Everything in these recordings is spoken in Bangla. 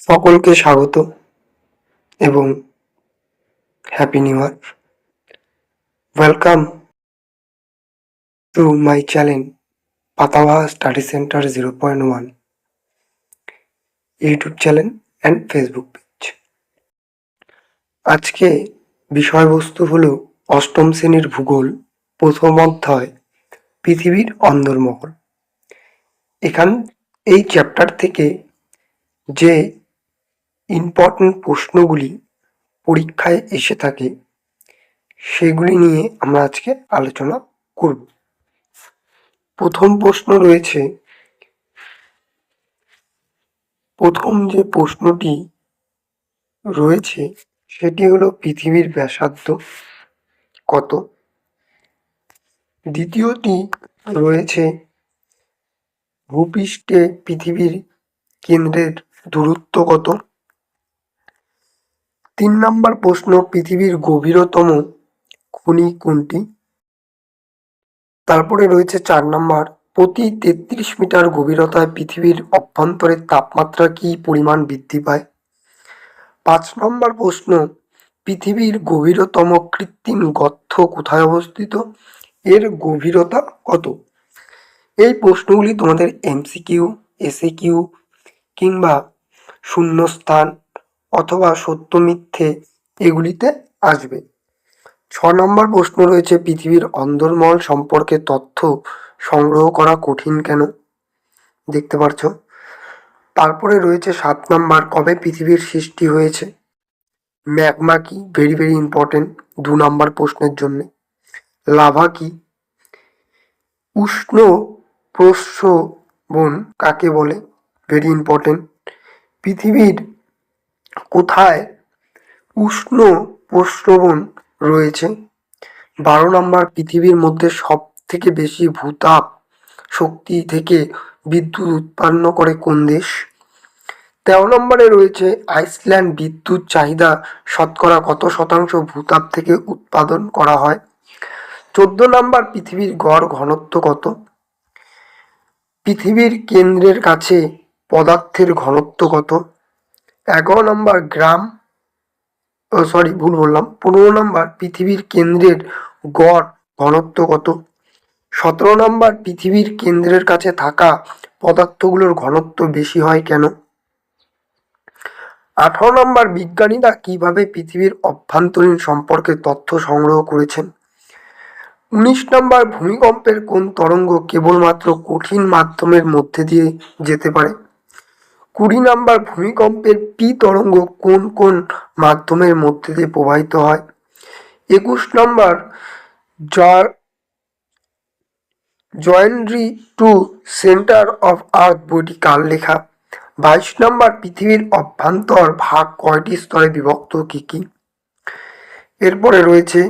সকলকে স্বাগত এবং happy new year welcome to my channel Patawa study centre zero point one YouTube channel and Facebook page আজকে বিষয়বস্তু হলো অষ্টম শ্রেণির ভূগোল, প্রথম অধ্যায়, পৃথিবীর অন্দরমহল। এখান, এই চ্যাপ্টার থেকে যে ইম্পর্টেন্ট প্রশ্নগুলি পরীক্ষায় এসে থাকে, সেগুলি নিয়ে আমরা আজকে আলোচনা করব। প্রথম প্রশ্ন রয়েছে, প্রথম যে প্রশ্নটি রয়েছে, সেটি হলো পৃথিবীর ব্যাসার্ধ কত? দ্বিতীয়টি রয়েছে, ভূপৃষ্ঠে পৃথিবীর কেন্দ্রের দূরত্ব কত? তিন নম্বর প্রশ্ন পৃথিবীর গভীরতম খনি কোনটি? তারপরে রয়েছে চার নম্বর, প্রতি তেত্রিশ মিটার গভীরতায় পৃথিবীর অভ্যন্তরের তাপমাত্রা কি পরিমাণ বৃদ্ধি পায়? পাঁচ নম্বর প্রশ্ন, পৃথিবীর গভীরতম কৃত্রিম গর্ত কোথায় অবস্থিত? এর গভীরতা কত? এই প্রশ্নগুলি তোমাদের এমসিকিউ এসএ কিউ কিংবা শূন্যস্থান অথবা সত্য মিথ্যে এগুলিতে আসবে। ছ নম্বর প্রশ্ন রয়েছে, পৃথিবীর অন্দরমহল সম্পর্কে তথ্য সংগ্রহ করা কঠিন কেন? দেখতে পাচ্ছ। তারপরে রয়েছে সাত নম্বর, কবে পৃথিবীর সৃষ্টি হয়েছে? ম্যাগমা কি ভেরি ভেরি ইম্পর্টেন্ট দু নম্বর প্রশ্নের জন্য। লাভা কি? উষ্ণ প্রস্রবণ কাকে বলে? ভেরি ইম্পর্টেন্ট পৃথিবীর কোথায় উষ্ণ প্রস্রবণ রয়েছে? বারো নম্বর পৃথিবীর মধ্যে সব থেকে বেশি ভূতাপ শক্তি থেকে বিদ্যুৎ উৎপন্ন করে কোন দেশ? তেরো নম্বরে রয়েছে আইসল্যান্ড। বিদ্যুৎ চাহিদা শতকরা কত শতাংশ ভূতাপ থেকে উৎপাদন করা হয়? চোদ্দ নম্বর পৃথিবীর গড় ঘনত্ব কত? পৃথিবীর কেন্দ্রের কাছে পদার্থের ঘনত্ব কত? এগারো নম্বর গ্রাম, ও সরি ভুল বললাম, পনেরো নম্বর পৃথিবীর কেন্দ্রের গড় ঘনত্ব কত? সতেরো নম্বর পৃথিবীর কেন্দ্রের কাছে থাকা পদার্থগুলোর ঘনত্ব বেশি হয় কেন? আঠারো নম্বর বিজ্ঞানীরা কীভাবে পৃথিবীর অভ্যন্তরীণ সম্পর্কে তথ্য সংগ্রহ করেছেন? উনিশ নম্বর ভূমিকম্পের কোন তরঙ্গ কেবলমাত্র কঠিন মাধ্যমের মধ্যে দিয়ে যেতে পারে? কুড়ি নম্বর ভূমিকম্পের পি তরঙ্গ কোন কোন মাধ্যমের মধ্যে দিয়ে প্রবাহিত হয়? একুশ নম্বর যার জয়েন্ট্রি টু সেন্টার অফ আর্থ বইটি কার লেখা? বাইশ নম্বর পৃথিবীর অভ্যন্তর ভাগ কয়টি স্তরে বিভক্ত কি কি? এরপরে রয়েছে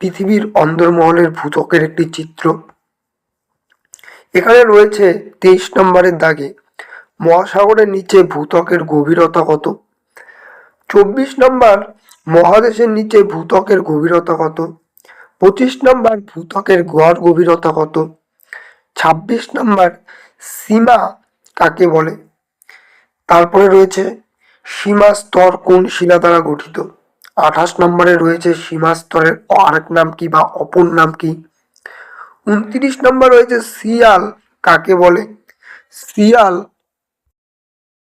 পৃথিবীর অন্দরমহলের ভূতকের একটি চিত্র। এখানে রয়েছে তেইশ নম্বরের দাগে মহাসাগরের নিচে ভূতকের গভীরতা কত? চব্বিশ নম্বর মহাদেশের নিচে ভূতকের গভীরতা কত? পঁচিশ নম্বর ভূতকের গড় গভীরতা কত? ছাব্বিশ নম্বর সীমা কাকে বলে? তারপরে রয়েছে সীমা স্তর কোন শিলা দ্বারা গঠিত? আঠাশ নম্বরে রয়েছে সীমা স্তরের আরেক নাম কি বা অপর নাম কি? উনত্রিশ নম্বর রয়েছে শিয়াল কাকে বলে? সিয়াল